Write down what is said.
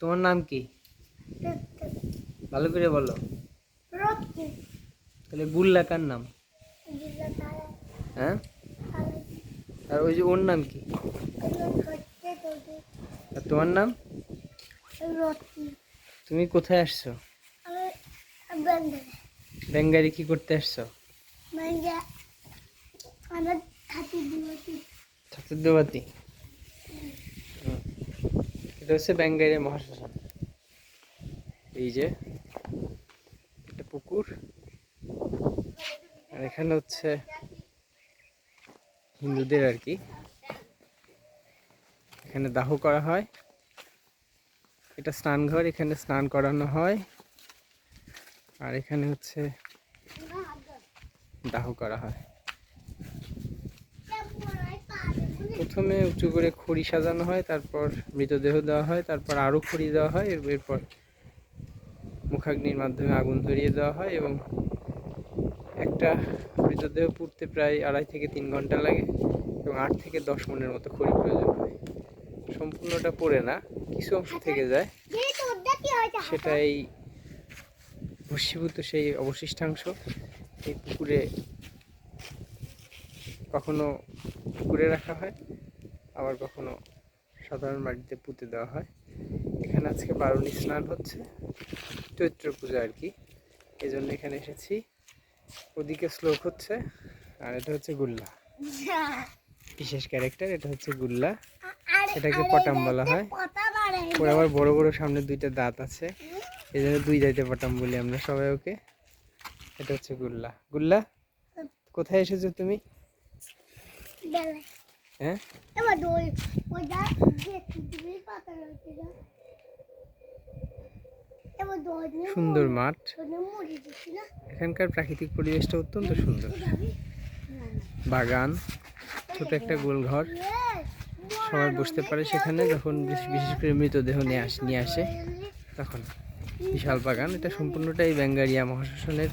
তোমার নাম কি? ভালো করে বলো। তাহলে গুল্লা কার নাম? হ্যাঁ? আর ওই যে ওর নাম কি? আর তোমার নাম? তুমি কোথায় আসছো? ব্যাঙ্গারি কি করতে আসছো? হাতি দিবতি। এটা হচ্ছে ব্যাঙ্গাইরের মহাশ্মশান। এই যে, একটা পুকুর। আর এখানে হচ্ছে হিন্দুদের আর কি। এখানে দাহ করা হয়। এটা স্নানঘর এখানে স্নান করানো হয়। আর এখানে হচ্ছে দাহ করা হয়। প্রথমে উঁচু করে খড়ি সাজানো হয় তারপর মৃতদেহ দেওয়া হয় তারপর আরও খড়ি দেওয়া হয় এর- এরপর মুখাগ্নির মাধ্যমে আগুন ধরিয়ে দেওয়া হয় এবং একটা মৃতদেহ পুড়তে প্রায় আড়াই থেকে তিন ঘণ্টা লাগে এবং আট থেকে দশ মনের মতো খড়ি প্রয়োজন হয়। সম্পূর্ণটা পড়ে না কিছু অংশ থেকে যায়। সেটাই ভস্মীভূত সেই অবশিষ্টাংশ। এই পুকুরে কখনো পুকুরে রাখা হয়। আবার কখনো সাধারণ বাড়িতে পুঁতে দেওয়া হয়। এখানে আজকে বারুণী স্নান হচ্ছে, চৈত্র পূজা আর কি। এই জন্য এখানে এসেছি। ওদিকে শ্লোক হচ্ছে, আর এটা হচ্ছে গুল্লা। বিশেষ ক্যারেক্টার, এটা হচ্ছে গুল্লা। এটাকে পটাম বলা হয়। ওর আবার বড় বড় সামনে দুইটা দাঁত আছে। এই জন্য দুই দাঁতে পটাম বলি আমরা সবাই ওকে। এটা হচ্ছে গুল্লা। গুল্লা, কোথায় এসেছ তুমি? হ্যাঁ সুন্দর মাঠ। এখানকার প্রাকৃতিক পরিবেশটা অত্যন্ত সুন্দর। বাগান ছোট একটা গোলঘর। সবাই বসতে পারে সেখানে যখন বিশেষ করে মৃতদেহ নিয়ে আস নিয়ে আসে তখন। বিশাল বাগান। এটা সম্পূর্ণটাই ব্যাঙ্গারিয়া মহাশাসনের